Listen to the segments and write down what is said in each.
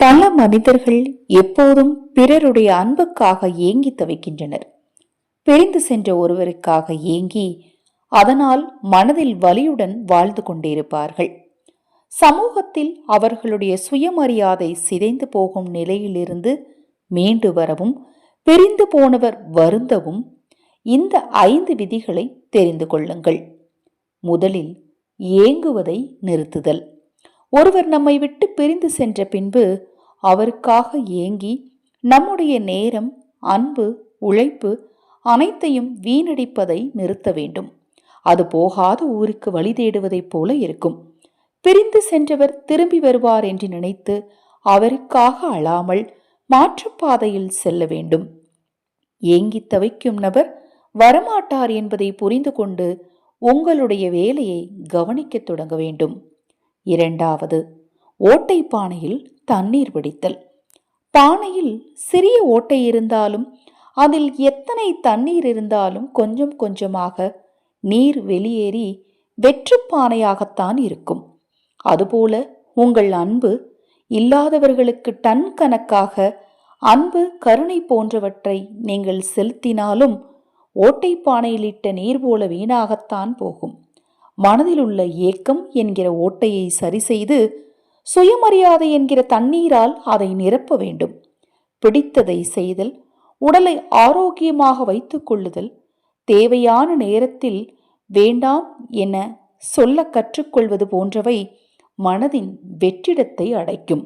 பல மனிதர்கள் எப்போதும் பிறருடைய அன்புக்காக ஏங்கி தவிக்கின்றனர். பிரிந்து சென்ற ஒருவருக்காக ஏங்கி அதனால் மனதில் வலியுடன் வாழ்ந்து கொண்டிருப்பார்கள். சமூகத்தில் அவர்களுடைய சுயமரியாதை சிதைந்து போகும் நிலையிலிருந்து மீண்டு வரவும் பிரிந்து போனவர் வருந்தவும் இந்த ஐந்து விதிகளை தெரிந்து கொள்ளுங்கள். முதலில் ஏங்குவதை நிறுத்துதல். ஒருவர் நம்மை விட்டு பிரிந்து சென்ற பின்பு அவருக்காக ஏங்கி நம்முடைய நேரம் அன்பு உழைப்பு அனைத்தையும் வீணடிப்பதை நிறுத்த வேண்டும். அது போகாத ஊருக்கு வழி தேடுவதைப் போல இருக்கும். பிரிந்து சென்றவர் திரும்பி வருவார் என்று நினைத்து அவருக்காக அழாமல் மாற்றுப்பாதையில் செல்ல வேண்டும். ஏங்கித் தவிக்கும் நபர் வரமாட்டார் என்பதை புரிந்து கொண்டு உங்களுடைய வேலையை கவனிக்கத் தொடங்க வேண்டும். இரண்டாவது ஓட்டை பானையில் தண்ணீர் பிடித்தல். பானையில் சிறிய ஓட்டை இருந்தாலும் அதில் எத்தனை தண்ணீர் இருந்தாலும் கொஞ்சம் கொஞ்சமாக நீர் வெளியேறி வெற்றுப்பானையாகத்தான் இருக்கும். அதுபோல உங்கள் அன்பு இல்லாதவர்களுக்கு டன் கணக்காக அன்பு கருணை போன்றவற்றை நீங்கள் செலுத்தினாலும் ஓட்டை பானையிலிட்ட நீர் போல வீணாகத்தான் போகும். மனதில் உள்ள ஏக்கம் என்கிற ஓட்டையை சரி செய்து சுயமரியாதை என்கிற தண்ணீரால் அதை நிரப்ப வேண்டும். பிடித்ததை செய்தல் உடலை ஆரோக்கியமாக வைத்துக் கொள்ளுதல் தேவையான நேரத்தில் வேண்டாம் என சொல்ல கற்றுக்கொள்வது போன்றவை மனதின் வெற்றிடத்தை அடைக்கும்.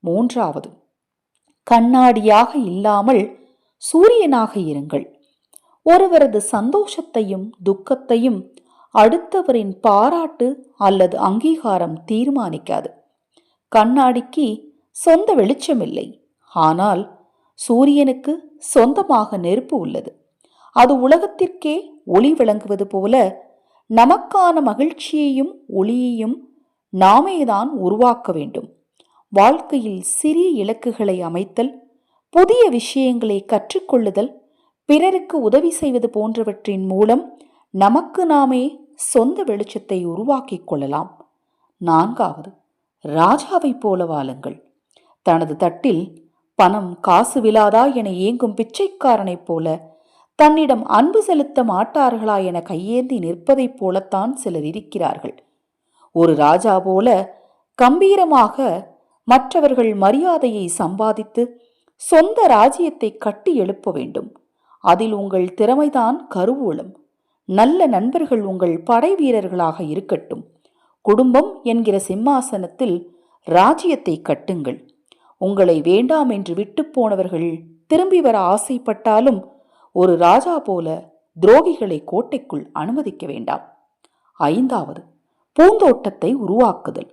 மூன்றாவது கண்ணாடியாக இல்லாமல் சூரியனாக இருங்கள். ஒருவரது சந்தோஷத்தையும் துக்கத்தையும் அடுத்தவரின் பாராட்டு அல்லது அங்கீகாரம் தீர்மானிக்காது. கண்ணாடிக்கு சொந்த வெளிச்சமில்லை. ஆனால் சூரியனுக்கு சொந்தமாக நெருப்பு உள்ளது. அது உலகத்திற்கே ஒளி விளங்குவது போல நமக்கான மகிழ்ச்சியையும் ஒளியையும் நாமேதான் உருவாக்க வேண்டும். வாழ்க்கையில் சிறிய இலக்குகளை அமைத்தல் புதிய விஷயங்களை கற்றுக்கொள்ளுதல் பிறருக்கு உதவி செய்வது போன்றவற்றின் மூலம் நமக்கு நாமே சொந்த வெளிச்சத்தை உருவாக்கிக் கொள்ளலாம். நான்காவது ராஜாவைப் போல வாழுங்கள். தனது தட்டில் பணம் காசு விழாதா என ஏங்கும் பிச்சைக்காரனைப் போல தன்னிடம் அன்பு செலுத்த மாட்டார்களா என கையேந்தி நிற்பதைப் போலத்தான் சிலர் இருக்கிறார்கள். ஒரு ராஜா போல கம்பீரமாக மற்றவர்கள் மரியாதையை சம்பாதித்து சொந்த ராஜ்யத்தை கட்டி எழுப்ப வேண்டும். அதில் உங்கள் திறமைதான் கருவூலம். நல்ல நண்பர்கள் உங்கள் படை வீரர்களாக இருக்கட்டும். குடும்பம் என்கிற சிம்மாசனத்தில் ராஜ்யத்தை கட்டுங்கள். உங்களை வேண்டாம் என்று விட்டு போனவர்கள் திரும்பி வர ஆசைப்பட்டாலும் ஒரு ராஜா போல துரோகிகளை கோட்டைக்குள் அனுமதிக்க வேண்டாம். ஐந்தாவது பூந்தோட்டத்தை உருவாக்குதல்.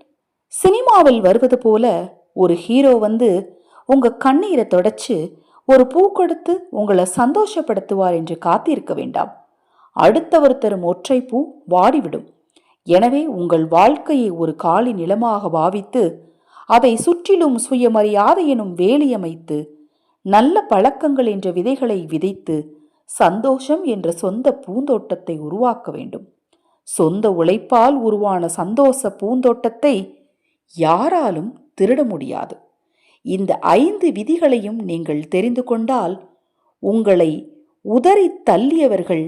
சினிமாவில் வருவது போல ஒரு ஹீரோ வந்து உங்க கண்ணீரை தொடச்சு ஒரு பூ கொடுத்து உங்களை சந்தோஷப்படுத்துவார் என்று காத்திருக்க வேண்டாம். அடுத்தவர் தரும் ஒற்றை பூ வாடிவிடும். எனவே உங்கள் வாழ்க்கையை ஒரு காலி நிலமாக பாவித்து அதை சுற்றிலும் சுயமரியாதை எனும் வேலியமைத்து நல்ல பழக்கங்கள் என்ற விதைகளை விதைத்து சந்தோஷம் என்ற சொந்த பூந்தோட்டத்தை உருவாக்க வேண்டும். சொந்த உழைப்பால் உருவான சந்தோஷ பூந்தோட்டத்தை யாராலும் திருட முடியாது. இந்த ஐந்து விதிகளையும் நீங்கள் தெரிந்து கொண்டால் உங்களை உதறி தள்ளியவர்கள்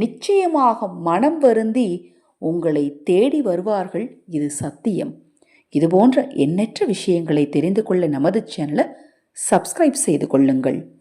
நிச்சயமாக மனம் வருந்தி உங்களை தேடி வருவார்கள். இது சத்தியம். இதுபோன்ற எண்ணற்ற விஷயங்களை தெரிந்து கொள்ள நமது சேனலை சப்ஸ்கிரைப் செய்து கொள்ளுங்கள்.